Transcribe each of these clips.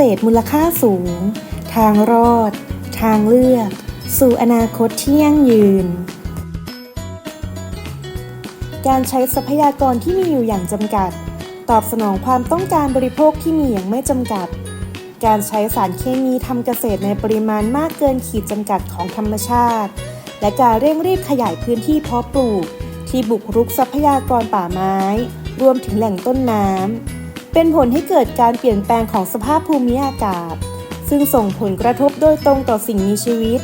เกษตรมูลค่าสูง ทางรอด ทางเลือก สู่อนาคตที่ยั่งยืน การใช้ทรัพยากรที่มีอยู่อย่างจำกัด ตอบสนองความต้องการบริโภคที่มีอย่างไม่จำกัด การใช้สารเคมีทำเกษตรในปริมาณมากเกินขีดจำกัดของธรรมชาติ และการเร่งรีบขยายพื้นที่เพาะปลูก ที่บุกรุกทรัพยากรป่าไม้ รวมถึงแหล่งต้นน้ำ เป็นผลให้เกิดการเปลี่ยนแปลงของสภาพภูมิอากาศ ซึ่งส่งผลกระทบโดยตรงต่อสิ่งมีชีวิต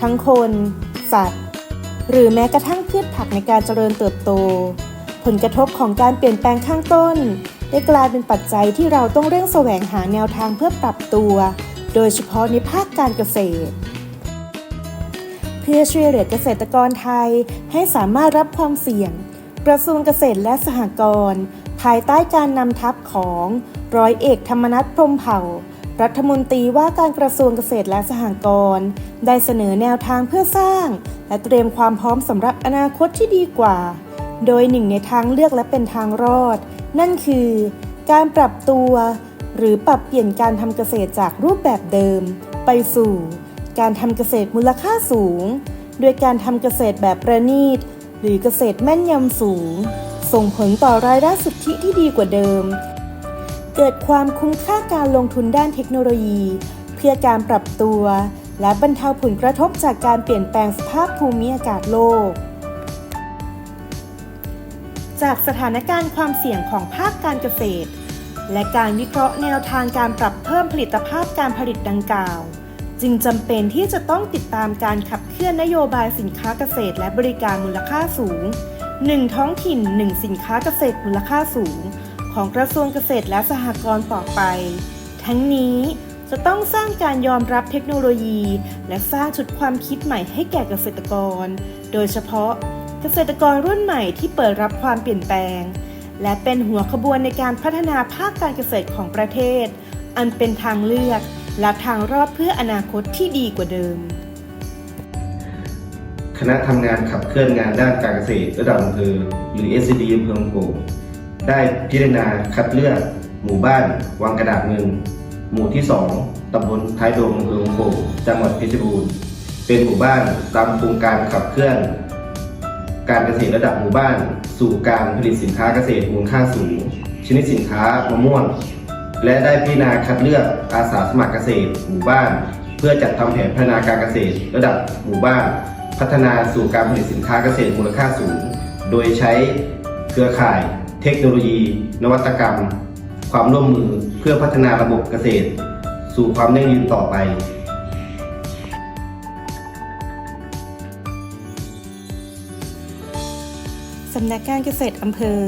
ทั้งคน สัตว์ หรือแม้กระทั่งพืชผักในการเจริญเติบโต ผลกระทบของการเปลี่ยนแปลงข้างต้น ได้กลายเป็นปัจจัยที่เราต้องเร่งแสวงหาแนวทางเพื่อปรับตัว โดยเฉพาะในภาคการเกษตร เพื่อช่วยเหลือเกษตรกรไทยให้สามารถรับความเสี่ยง กระทรวงเกษตรและสหกรณ์ ภายใต้การนำทัพของร้อยเอกธรรมนัฐพรมเผ่า รัฐมนตรีว่าการกระทรวงเกษตรและสหกรณ์ได้เสนอแนวทางเพื่อสร้าง และเตรียมความพร้อมสำหรับอนาคตที่ดีกว่า โดยหนึ่งในทางเลือกและเป็นทางรอด นั่นคือ การปรับตัว หรือปรับเปลี่ยนการทำเกษตรจากรูปแบบเดิม ไปสู่ การทำเกษตรมูลค่าสูง โดยการทำเกษตรแบบประณีต หรือเกษตรแม่นยำสูง ส่งผลต่อรายได้สุทธิที่ดีกว่าเดิม เกิดความคุ้มค่าการลงทุนด้านเทคโนโลยี เพื่อการปรับตัว และบรรเทาผลกระทบจากการเปลี่ยนแปลงสภาพภูมิอากาศโลก จากสถานการณ์ความเสี่ยงของภาคการเกษตร และการวิเคราะห์แนวทางการปรับเพิ่มผลิตภาพการผลิตดังกล่าว จึงจำเป็นที่จะต้องติดตามการขับเคลื่อนนโยบายสินค้าเกษตร และบริการมูลค่าสูง 1 ท้องถิ่น 1 สินค้าเกษตรมูลค่าสูง ของกระทรวงเกษตรและสหกรณ์ต่อไป ทั้งนี้จะต้องสร้างการยอมรับเทคโนโลยี และสร้างชุดความคิดใหม่ให้แก่เกษตรกร โดยเฉพาะเกษตรกรรุ่นใหม่ที่เปิดรับความเปลี่ยนแปลง และเป็นหัวขบวนในการพัฒนาภาคการเกษตรของประเทศ อันเป็นทางเลือกและทางรอดเพื่ออนาคตที่ดีกว่าเดิม คณะทำงานขับเคลื่อนงานด้านการเกษตรระดับอำเภอหรือ SCD อำเภอลำโพงได้พิจารณาคัดเลือก หมู่บ้าน วังกระดาษเงินหมู่ที่ 2ตำบลท้ายโดมอำเภอลำโพงจังหวัดเพชรบูรณ์ เป็นหมู่บ้านตามโครงการขับเคลื่อน การเกษตรระดับหมู่บ้าน สู่การผลิตสินค้าเกษตรมูลค่าสูง ชนิดสินค้ามะม่วงและได้พิจารณาคัดเลือกอาสาสมัครเกษตรหมู่บ้าน เพื่อจัดทำแผนพัฒนาการเกษตรระดับหมู่บ้าน พัฒนาสู่การผลิตสินค้าเกษตรมูลค่าสูง โดยใช้เครือข่าย เทคโนโลยี นวัตกรรม ความร่วมมือเพื่อพัฒนาระบบเกษตร สู่ความยั่งยืนต่อไปสำนักงานเกษตรอำเภอ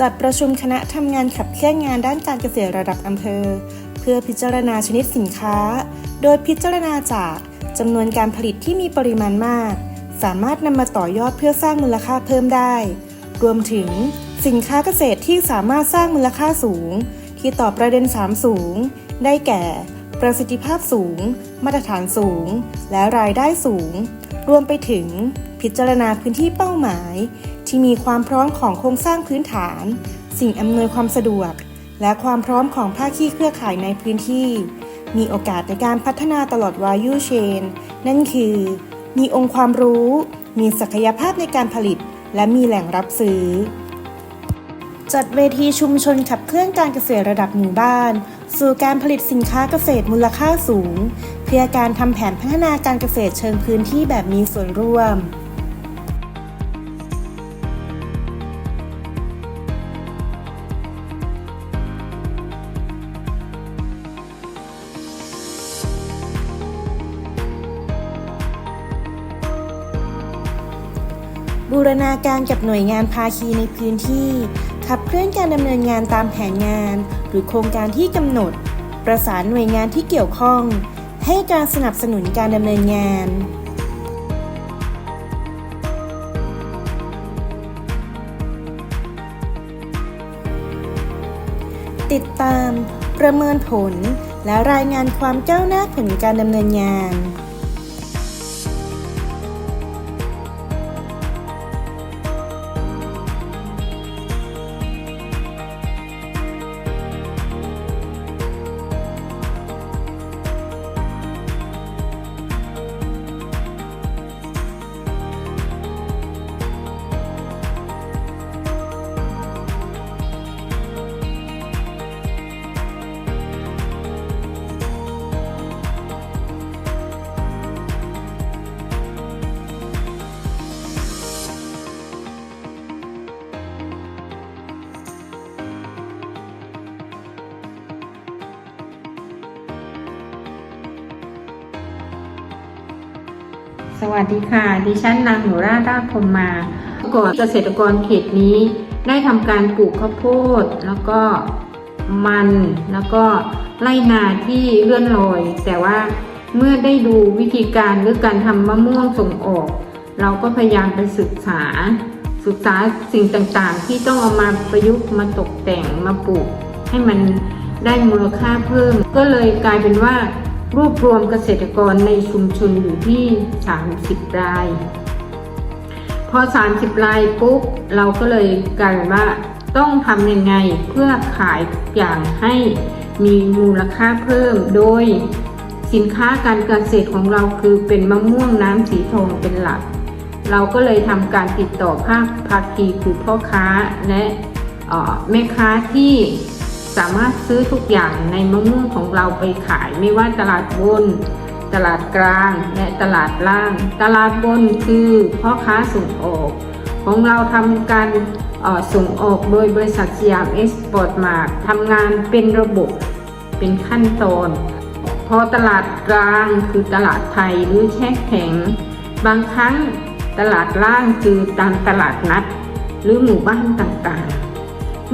จัดประชุมคณะทำงานขับเคลื่อนงานด้านการเกษตรระดับอำเภอ เพื่อพิจารณาชนิดสินค้า โดยพิจารณาจากจำนวนการผลิตที่มีปริมาณมาก สามารถนำมาต่อยอดเพื่อสร้างมูลค่าเพิ่มได้ รวมถึงสินค้าเกษตรที่สามารถสร้างมูลค่าสูง ที่ตอบประเด็น 3 สูง ได้แก่ ประสิทธิภาพสูง มาตรฐานสูง และรายได้สูง รวมไปถึงพิจารณาพื้นที่เป้าหมาย ที่มีความพร้อมของโครงสร้างพื้นฐาน สิ่งอำนวยความสะดวก และความพร้อมของภาคีเครือข่ายในพื้นที่ มีโอกาสในการพัฒนาตลอดวายุเชนนั่นคือ มีองค์ความรู้ มีศักยภาพในการผลิต และมีแหล่งรับซื้อ จัดเวทีชุมชนขับเคลื่อนการเกษตรระดับหมู่บ้าน สู่การผลิตสินค้าเกษตรมูลค่าสูง เพื่อการทำแผนพัฒนาการเกษตรเชิงพื้นที่แบบมีส่วนร่วม บูรณาการกับหน่วยงานภาคีในพื้นที่ ขับเคลื่อนการดำเนินงานตามแผนงาน หรือโครงการที่กำหนด ประสานหน่วยงานที่เกี่ยวข้อง ให้การสนับสนุนการดำเนินงานติดตาม ประเมินผล และรายงานความก้าวหน้าผลการดำเนินงาน วัสดีค่ะ ดิฉันนางหนูราราพรหมาก่อนเกษตรกรเขตนี้ ได้ทำการปลูกข้าวโพด แล้วก็มันแล้วก็ไร่นาที่เลื่อนลอย แต่ว่าเมื่อได้ดูวิธีการหรือการทำมะม่วงส่งออก เราก็พยายามไปศึกษา ศึกษาสิ่งต่างๆ ที่ต้องเอามาประยุกต์มาตกแต่งมาปลูก ให้มันได้มูลค่าเพิ่ม ก็เลยกลายเป็นว่า รวบรวมเกษตรกรในชุมชนอยู่ที่ 30 ราย พอ 30 รายปุ๊บเราก็เลยกลายเป็นว่าต้องทำยังไงเพื่อขายอย่างให้มีมูลค่าเพิ่มโดยสินค้าการเกษตรของเราคือเป็นมะม่วงน้ำสีทองเป็นหลัก เราก็เลยทำการติดต่อภาคภาคีคือพ่อค้าและแม่ค้าที่ สามารถซื้อทุกอย่างในมะม่วงของเราไปขายไม่ว่าตลาดบน ตลาดกลางและตลาดล่าง ตลาดบนคือพ่อค้าส่งออก ของเราทำการส่งออกโดยบริษัทสยามเอ็กซ์พอร์ตมาทำงานเป็นระบบเป็นขั้นตอน พอตลาดกลางคือตลาดไทยหรือแช่แข็ง บางครั้งตลาดล่างคือตามตลาดนัด หรือหมู่บ้านต่างๆ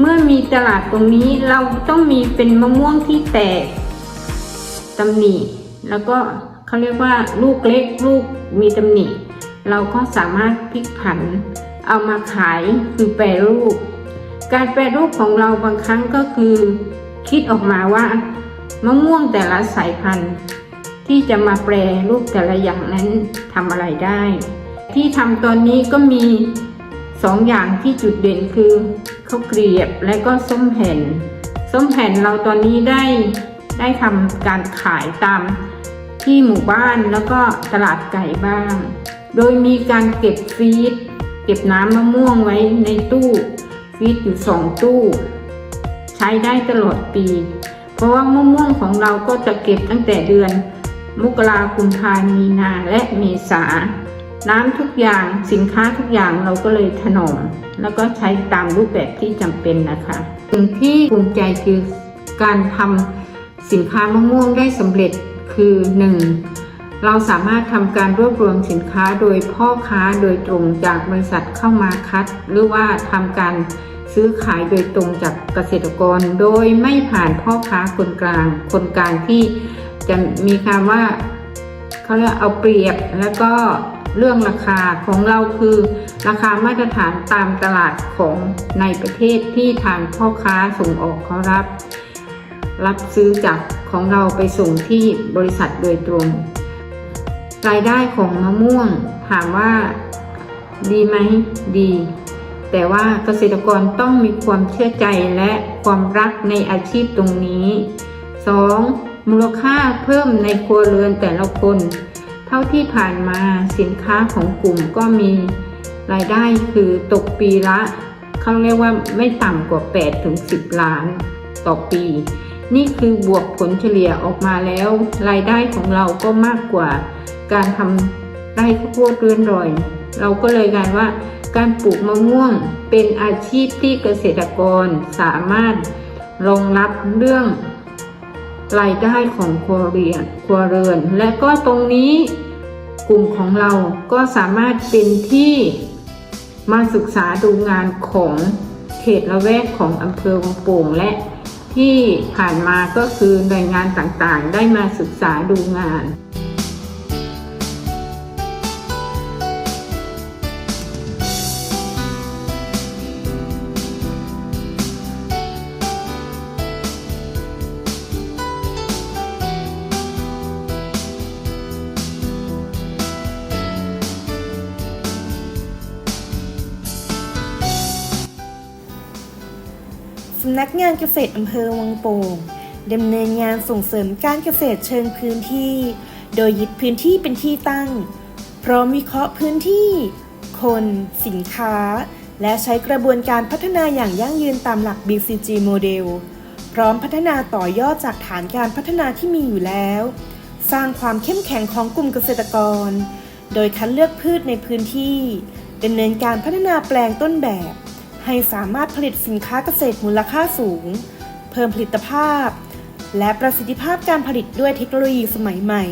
เมื่อมีตลาดตรงนี้เราต้องมีเป็นมะม่วงที่แตกตำหนิแล้วก็เขาเรียกว่าลูกเล็กลูกมีตำหนิเราก็สามารถพลิกผันเอามาขายคือแปรรูป การแปรรูปของเราบางครั้งก็คือคิดออกมาว่ามะม่วงแต่ละสายพันธุ์ ที่จะมาแปรรูปแต่ละอย่างนั้นทำอะไรได้ ที่ทำตอนนี้ก็มี สองอย่างที่จุดเด่นคือข้าวเกรียบและก็ส้มแผ่น ส้มแผ่นเราตอนนี้ได้ได้ทำการขายตามที่หมู่บ้านแล้วก็ตลาดไก่บ้าง โดยมีการเก็บฟีดเก็บน้ำมะม่วงไว้ในตู้ฟีดอยู่สองตู้ ใช้ได้ตลอดปี เพราะว่ามะม่วงของเราก็จะเก็บตั้งแต่เดือน มกราคมพามีนาและเมษา น้ำทุกอย่างสินค้าทุกอย่างเราก็เลยถนอม แล้วก็ใช้ตามรูปแบบที่จำเป็นนะคะสิ่งที่ภูมิใจคือการทำสินค้ามะม่วงได้สำเร็จคือ 1. เราสามารถทำการรวบรวมสินค้าโดยพ่อค้าโดยตรงจากบริษัทเข้ามาคัด หรือว่าทำการซื้อขายโดยตรงจากเกษตรกร โดยไม่ผ่านพ่อค้าคนกลาง คนกลางที่จะมีคำว่าเขาเรียกเอาเปรียบแล้วก็ เรื่องราคาของเราคือ ราคามาตรฐานตามตลาดของในประเทศที่ทางพ่อค้าส่งออกเขารับ รับซื้อจากของเราไปส่งที่บริษัทโดยตรง รายได้ของมะม่วงถามว่าดีไหมดี แต่ว่าเกษตรกรต้องมีความเชื่อใจและความรักในอาชีพตรงนี้ 2. มูลค่าเพิ่มในครัวเรือนแต่ละคน เท่าที่ผ่านมาสินค้าของกลุ่มก็มีรายได้คือตกปีละ เขาเรียกว่าไม่ต่ำกว่า 8 ถึง 10 ล้านต่อปี นี่คือบวกผลเฉลี่ยออกมาแล้ว รายได้ของเราก็มากกว่า การทำไร่ข้าวโพดเรือนรอย เราก็เลยกายว่า การปลูกมะม่วงเป็นอาชีพที่เกษตรกรสามารถรองรับเรื่อง รายได้ของครัวเรือนครัวเรือน และก็ตรงนี้กลุ่มของเราก็สามารถเป็นที่มาศึกษาดูงานของเขตละแวกของอำเภอวังโป่งและที่ผ่านมาก็คือหน่วยงานต่างๆ ได้มาศึกษาดูงานำนักงานเกษตรอำเภอวังโป่งดำเนินงานส่งเสริมการเกษตรเชิงพื้นที่ โดยยึดพื้นที่เป็นที่ตั้ง พร้อมวิเคราะห์พื้นที่ คน สินค้า และใช้กระบวนการพัฒนาอย่างยั่งยืนตามหลัก BCG โมเดลพร้อมพัฒนาต่อยอดจากฐานการพัฒนาที่มีอยู่แล้ว สร้างความเข้มแข็งของกลุ่มเกษตรกร โดยคัดเลือกพืชในพื้นที่ดำเนินการพัฒนาแปลงต้นแบบ ให้สามารถผลิตสินค้าเกษตรมูลค่าสูง เพิ่มผลิตภาพ และประสิทธิภาพการผลิตด้วยเทคโนโลยีสมัยใหม่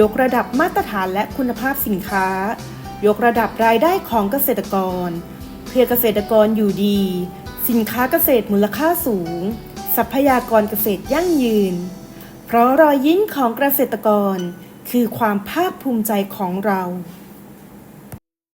ยกระดับมาตรฐานและคุณภาพสินค้า ยกระดับรายได้ของเกษตรกร เพื่อเกษตรกรอยู่ดี สินค้าเกษตรมูลค่าสูง ทรัพยากรเกษตรยั่งยืน เพราะรอยยิ้มของเกษตรกร คือความภาคภูมิใจของเรา